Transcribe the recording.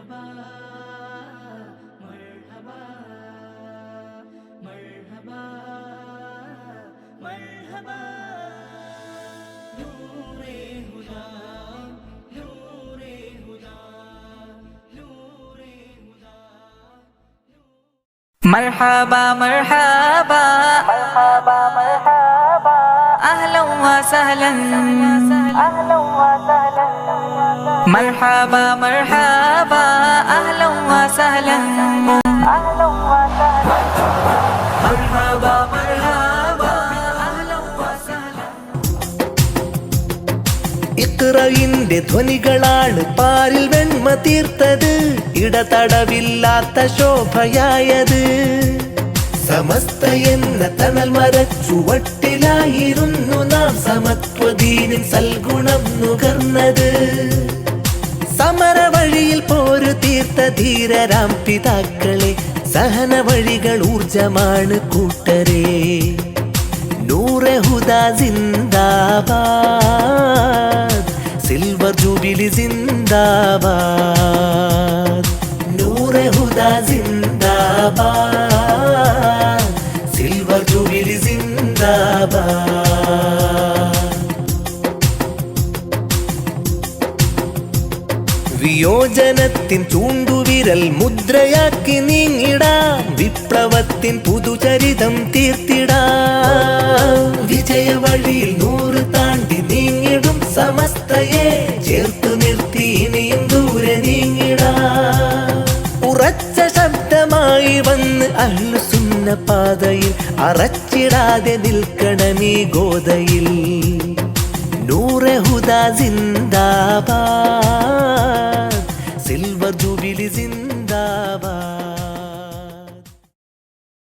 مرحبا مرحبا مرحبا مرحبا. هدى هدى هدى مرحبا مرحبا. مرحبا مرحبا. أهلا وسهلا. أهلا وسهلا. مرحبا مرحبا أهلا وسهلا أهلا وسهلا مرحبا مرحبا أهلا وسهلا ഇക്റയിന്റെ ധ്വനികളാണ് പാരിൽ വെണ്മ തീർത്തത് ഇടതടവില്ലാത്ത ശോഭയായത് സമസ്ത എന്ന തണൽ മരച്ചുവട്ടിലായിരുന്നു നാം സമത്വദീനിൻ സൽഗുണം നുകർന്നത് സമര വഴിയിൽ പോരു തീർത്ത ധീരരാം പിതാക്കളെ സഹന വഴികൾ ഊർജമാണ് കൂട്ടരേ. നൂറെ ഹുദ സിന്ദാബാദ് സിൽവർ ജൂബിലി സിന്ദാബാദ്. നൂറെ ഹുദ സിന്ദാബാദ് സിൽവർ ജൂബിലി സിന്ദാബാദ്. വിയോജനത്തിൻ ചൂണ്ടുവിരൽ മുദ്രയാക്കി നീങ്ങിടാം. വിപ്ലവത്തിൻ പുതുചരിതം തീർത്തിടാം. വിജയ വഴിയിൽ നൂറ് താണ്ടി നീങ്ങിടും സമസ്തയെ. ചേർത്തു നിർത്തി ഇനിയും ദൂരെ നീങ്ങിടാം. ഉറച്ച ശബ്ദമായി വന്ന് അഹ്ലുസുന്ന പാതയിൽ അറച്ചിടാതെ നിൽക്കണമീ ഗോതയിൽ നൂറെ ഹുദ സിന്ദാബാദ്.